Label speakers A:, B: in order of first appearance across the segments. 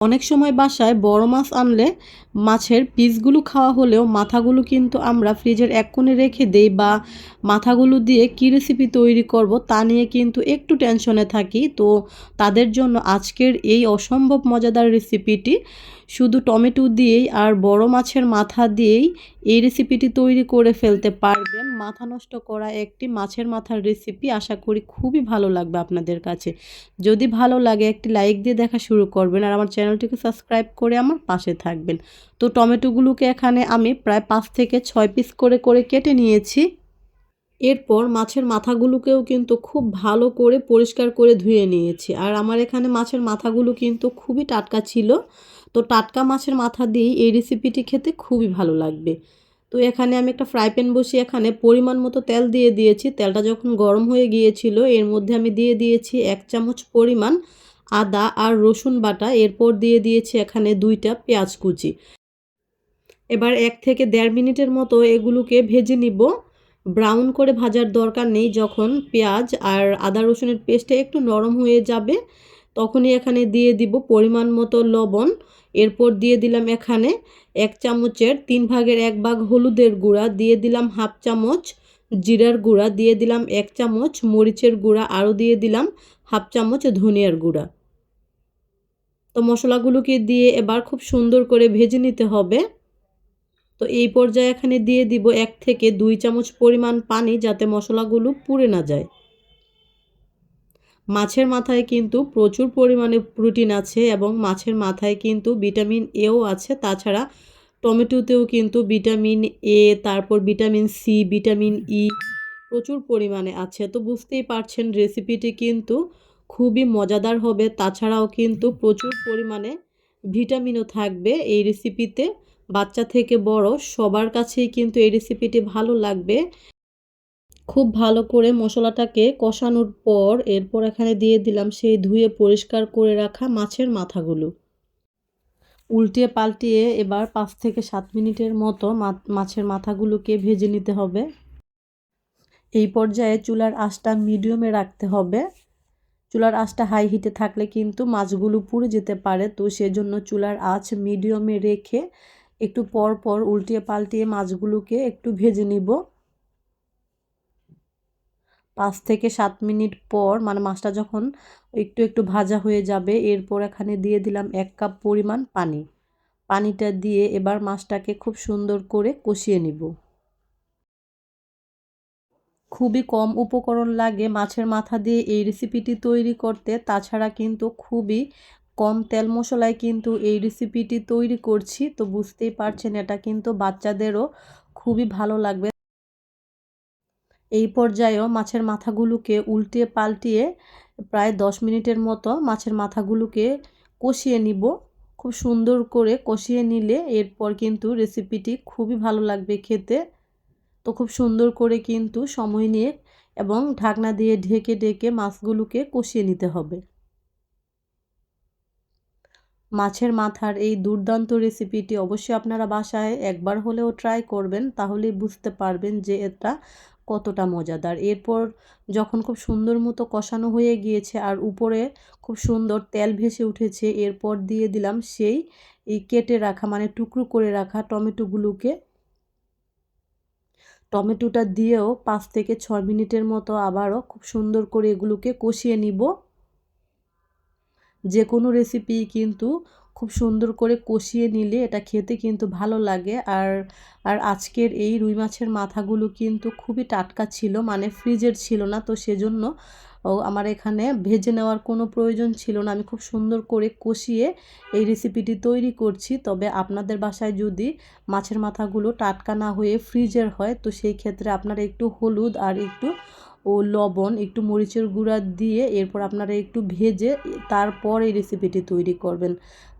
A: অনেক সময় বাসায় বড় মাছ আনলে মাছের পিসগুলো খাওয়া হলেও মাথাগুলো কিন্তু আমরা ফ্রিজের এক কোণে রেখে দেই বা মাথাগুলো দিয়ে কী রেসিপি তৈরি করব তা নিয়ে কিন্তু একটু টেনশনে থাকি। তো তাদের জন্য আজকের এই অসম্ভব মজাদার রেসিপিটি শুধু টমেটো দিয়েই আর বড় মাছের মাথা দিয়েই এই রেসিপিটি তৈরি করে ফেলতে পারবেন। মাথা নষ্ট করা একটি মাছের মাথার রেসিপি আশা করি খুবই ভালো লাগবে আপনাদের কাছে। যদি ভালো লাগে একটি লাইক দিয়ে দেখা শুরু করবেন আর আমার চ্যানেলটিকে সাবস্ক্রাইব করে আমার পাশে থাকবেন। তো টমেটোগুলোকে এখানে আমি প্রায় পাঁচ থেকে ছয় পিস করে করে কেটে নিয়েছি। এরপর মাছের মাথাগুলোকেও কিন্তু খুব ভালো করে পরিষ্কার করে ধুয়ে নিয়েছি। আর আমার এখানে মাছের মাথাগুলো কিন্তু খুবই টাটকা ছিল। তো টাটকা মাছের মাথা দিয়েই এই রেসিপিটি খেতে খুবই ভালো লাগবে। তো এখানে আমি একটা ফ্রাই প্যান বসিয়ে এখানে পরিমাণ মতো তেল দিয়ে দিয়েছি। তেলটা যখন গরম হয়ে গিয়েছিল, এর মধ্যে আমি দিয়ে দিয়েছি এক চামচ পরিমাণ আদা আর রসুন বাটা এরপর দিয়ে দিয়েছি এখানে দুইটা পেঁয়াজ কুচি। এবার এক থেকে দেড় মিনিটের মতো এগুলোকে ভেজে নিব। ব্রাউন করে ভাজার দরকার নেই, যখন পেঁয়াজ আর আদা রসুনের পেস্টটা একটু নরম হয়ে যাবে, তখনই এখানে দিয়ে দিব পরিমাণ মতো লবণ। এরপর দিয়ে দিলাম এখানে এক চামচের তিন ভাগের এক ভাগ হলুদের গুঁড়া, দিয়ে দিলাম হাফ চামচ জিরার গুঁড়া, দিয়ে দিলাম এক চামচ মরিচের গুঁড়া, আরও দিয়ে দিলাম হাফ চামচ ধনিয়ার গুঁড়া। তো মশলাগুলোকে দিয়ে এবার খুব সুন্দর করে ভেজে নিতে হবে। তো এই পর্যায়ে এখানে দিয়ে দিব এক থেকে দুই চামচ পরিমাণ পানি যাতে মশলাগুলো পুড়ে না যায়। মাছের মাথায় কিন্তু প্রচুর পরিমাণে প্রোটিন আছে এবং মাছের মাথায় কিন্তু ভিটামিন এও আছে। তাছাড়া টমেটোতেও কিন্তু ভিটামিন এ তারপর ভিটামিন সি ভিটামিন ই প্রচুর পরিমাণে আছে। তো বুঝতেই পারছেন রেসিপিটি কিন্তু খুবই মজাদার হবে। তাছাড়াও কিন্তু প্রচুর পরিমাণে ভিটামিনও থাকবে এই রেসিপিতে বাচ্চা থেকে বড় সবার কাছেই কিন্তু এই রেসিপিটি ভালো লাগবে। খুব ভালো করে মশলাটাকে কষানোর পর এরপর এখানে দিয়ে দিলাম সেই ধুয়ে পরিষ্কার করে রাখা মাছের মাথাগুলো। উল্টিয়ে পাল্টিয়ে এবার পাঁচ থেকে সাত মিনিটের মতো মাছের মাথাগুলোকে ভেজে নিতে হবে। এই পর্যায়ে চুলার আঁচটা মিডিয়ামে রাখতে হবে। চুলার আঁচটা হাই হিটে থাকলে কিন্তু মাছগুলো পুড়ে যেতে পারে। তো সেজন্য চুলার আঁচ মিডিয়ামে রেখে একটু পর পর উল্টিয়ে পাল্টিয়ে মাছগুলোকে একটু ভেজে নিব। পাঁচ থেকে সাত মিনিট পর মানে মাছটা যখন একটু একটু ভাজা হয়ে যাবে, এরপর এখানে দিয়ে দিলাম এক কাপ পরিমাণ পানি। পানিটা দিয়ে এবার মাছটাকে খুব সুন্দর করে কষিয়ে নিব। খুবই কম উপকরণ লাগে মাছের মাথা দিয়ে এই রেসিপিটি তৈরি করতে। তাছাড়া কিন্তু খুবই কম তেল মশলায় কিন্তু এই রেসিপিটি তৈরি করছি। তো বুঝতেই পারছেন, এটা কিন্তু বাচ্চাদেরও খুবই ভালো লাগবে। এই পর্যায়েও মাছের মাথাগুলোকে উল্টে পাল্টিয়ে প্রায় দশ মিনিটের মতো মাছের মাথাগুলোকে কষিয়ে নিব। খুব সুন্দর করে কষিয়ে নিলে এরপর কিন্তু রেসিপিটি খুবই ভালো লাগবে খেতে। তো খুব সুন্দর করে কিন্তু সময় নিয়ে এবং ঢাকনা দিয়ে ঢেকে ঢেকে মাছগুলোকে কষিয়ে নিতে হবে। মাছের মাথার এই দুর্দান্ত রেসিপিটি অবশ্যই আপনারা বাসায় একবার হলেও ট্রাই করবেন, তাহলেই বুঝতে পারবেন যে এটা কতটা মজাদার। এরপর যখন খুব সুন্দর মতো কষানো হয়ে গিয়েছে আর উপরে খুব সুন্দর তেল ভেসে উঠেছে, এরপর দিয়ে দিলাম সেই এই কেটে রাখা মানে টুকরো করে রাখা টমেটোগুলোকে টমেটোটা দিয়েও পাঁচ থেকে ছয় মিনিটের মতো আবারও খুব সুন্দর করে এগুলোকে কষিয়ে নিব। যে কোনো রেসিপি কিন্তু খুব সুন্দর করে কষিয়ে নিলে এটা খেতে কিন্তু ভালো লাগে। আর আর আজকের এই রুই মাছের মাথাগুলো কিন্তু খুবই টাটকা ছিল মানে ফ্রিজের ছিল না, তো সেজন্য আমার এখানে ভেজে নেওয়ার কোনো প্রয়োজন ছিল না। আমি খুব সুন্দর করে কষিয়ে এই রেসিপিটি তৈরি করছি। তবে আপনাদের বাসায় যদি মাছের মাথাগুলো টাটকা না হয়ে ফ্রিজের হয়, তো সেই ক্ষেত্রে আপনারা একটু হলুদ আর একটু ও লবণ, একটু মরিচের গুঁড়া দিয়ে এরপর আপনারা একটু ভেজে তারপর এই রেসিপিটি তৈরি করবেন।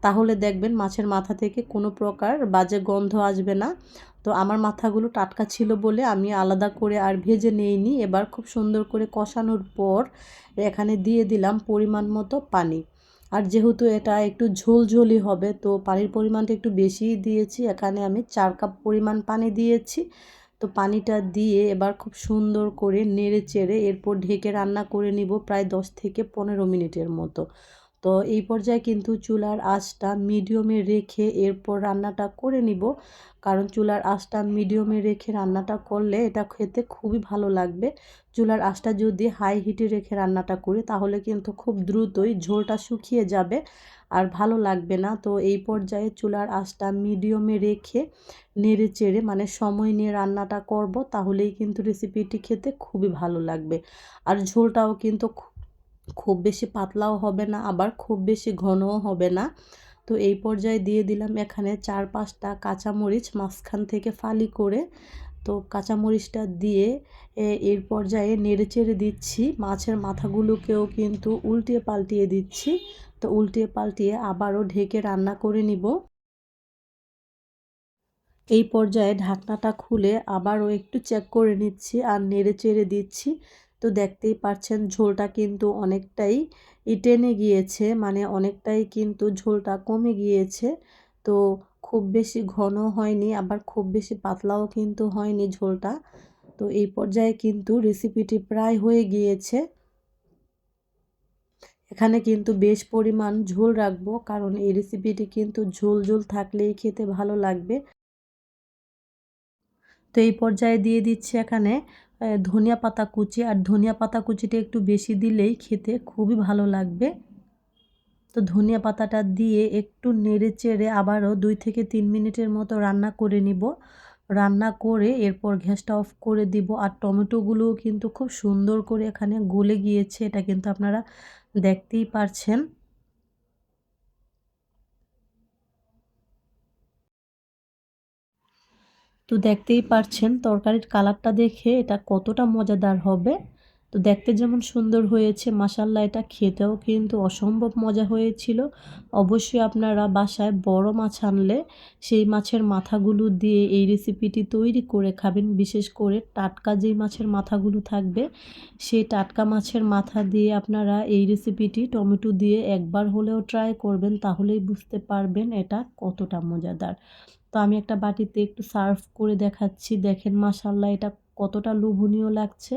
A: তাহলে দেখবেন মাছের মাথা থেকে কোনো প্রকার বাজে গন্ধ আসবে না। তো আমার মাথাগুলো টাটকা ছিল বলে আমি আলাদা করে আর ভেজে নিইনি। এবার খুব সুন্দর করে কষানোর পর এখানে দিয়ে দিলাম পরিমাণ মতো পানি। আর যেহেতু এটা একটু ঝোলঝোলি হবে, তো পানির পরিমাণটা একটু বেশিই দিয়েছি। এখানে আমি চার কাপ পরিমাণ পানি দিয়েছি। তো পানিটা দিয়ে এবার খুব সুন্দর করে নেড়ে চেড়ে এরপর ঢেকে রান্না করে নিব প্রায় দশ থেকে পনেরো মিনিটের মতো। তো এই পর্যায়ে কিন্তু চুলার আঁচটা মিডিয়ামে রেখে এরপর রান্নাটা করে নিব। কারণ চুলার আঁচটা মিডিয়ামে রেখে রান্নাটা করলে এটা খেতে খুবই ভালো লাগবে। চুলার আঁচটা যদি হাই হিটে রেখে রান্নাটা করি, তাহলে কিন্তু খুব দ্রুতই ঝোলটা শুকিয়ে যাবে আর ভালো লাগবে না। তো এই পর্যায়ে চুলার আঁচটা মিডিয়ামে রেখে নেড়ে চেড়ে মানে সময় নিয়ে রান্নাটা করব, তাহলেই কিন্তু রেসিপিটি খেতে খুবই ভালো লাগবে। আর ঝোলটাও কিন্তু খুব বেশি পাতলাও হবে না, আবার খুব বেশি ঘনও হবে না। তো এই পর্যায়ে দিয়ে দিলাম এখানে চার পাঁচটা কাঁচামরিচ মাঝখান থেকে ফালি করে। তো কাঁচামরিচটা দিয়ে এর পর্যায়ে নেড়ে চেড়ে দিচ্ছি। মাছের মাথাগুলোকেও কিন্তু উল্টিয়ে পাল্টিয়ে দিচ্ছি। তো উল্টিয়ে পাল্টিয়ে আবারও ঢেকে রান্না করে নিব। এই পর্যায়ে ঢাকনাটা খুলে আবারও একটু চেক করে নিচ্ছি আর নেড়ে চেড়ে দিচ্ছি। তো দেখতেই পাচ্ছেন ঝোলটা কিন্তু অনেকটাই টেনে গিয়েছে মানে অনেকটাই কিন্তু ঝোলটা কমে গিয়েছে। তো খুব বেশি ঘন হয়নি, আবার খুব বেশি পাতলাও কিন্তু হয়নি ঝোলটা। তো এই পর্যায়ে কিন্তু রেসিপিটি প্রায় হয়ে গিয়েছে। এখানে কিন্তু বেশ পরিমাণ ঝোল রাখব, কারণ এই রেসিপিটি কিন্তু ঝোল ঝোল থাকলেই খেতে ভালো লাগবে। তো এই পর্যায়ে দিয়ে দিচ্ছি এখানে ধনিয়া পাতা কুচি, আর ধনিয়া পাতা কুচিটা একটু বেশি দিলেই খেতে খুবই ভালো লাগবে। তো ধনিয়া পাতাটা দিয়ে একটু নেড়ে চেড়ে আবারও দুই থেকে তিন মিনিটের মতো রান্না করে নিব। রান্না করে এরপর গ্যাসটা অফ করে দিব, আর টমেটোগুলোও কিন্তু খুব সুন্দর করে এখানে গলে গিয়েছে, এটা কিন্তু আপনারা দেখতেই পারছেন। তো দেখতেই পারছেন তরকারির কালারটা দেখে এটা কতটা মজাদার হবে। তো দেখতে যেমন সুন্দর হয়েছে মাসাল্লা এটা খেতেও কিন্তু অসম্ভব মজা হয়েছিল। অবশ্যই আপনারা বাসায় বড় মাছ আনলে সেই মাছের মাথাগুলো দিয়ে এই রেসিপিটি তৈরি করে খাবেন। বিশেষ করে টাটকা যেই মাছের মাথাগুলো থাকবে, সেই টাটকা মাছের মাথা দিয়ে আপনারা এই রেসিপিটি টমেটো দিয়ে একবার হলেও ট্রাই করবেন, তাহলেই বুঝতে পারবেন এটা কতটা মজাদার। তো আমি একটা বাটিতে একটু সার্ভ করে দেখাচ্ছি। দেখেন মাসাল্লাহ এটা কতটা লোভনীয় লাগছে।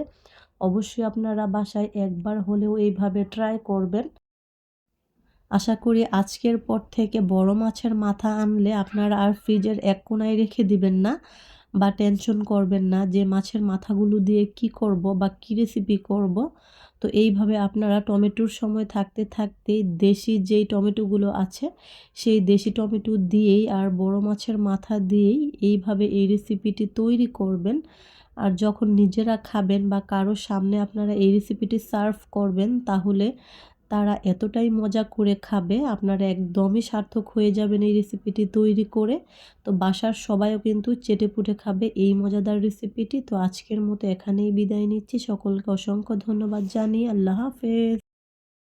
A: অবশ্যই আপনারা বাসায় একবার হলেও এইভাবে ট্রাই করবেন। আশা করি আজকের পর থেকে বড় মাছের মাথা আনলে আপনারা আর ফ্রিজের এক কোনায় রেখে দিবেন না বা টেনশন করবেন না যে মাছের মাথাগুলো দিয়ে কি করব বা কী রেসিপি করব। তো এইভাবে আপনারা টমেটোর সময় থাকতে থাকতে দেশি যেই টমেটোগুলো আছে, সেই দেশি টমেটো দিয়েই আর বড় মাছের মাথা দিয়েই এইভাবে এই রেসিপিটি তৈরি করবেন। আর যখন নিজেরা খাবেন বা কারোর সামনে আপনারা এই রেসিপিটি সার্ভ করবেন, তাহলে তারা এতটাই মজা করে খাবে, আপনারা একদমই সার্থক হয়ে যাবেন এই রেসিপিটি তৈরি করে। তো বাসার সবাইও কিন্তু চেটে পুটে খাবে এই মজাদার রেসিপিটি তো আজকের মতো এখানেই বিদায় নিচ্ছি। সকলকে অসংখ্য ধন্যবাদ জানিয়ে আল্লাহ হাফেজ।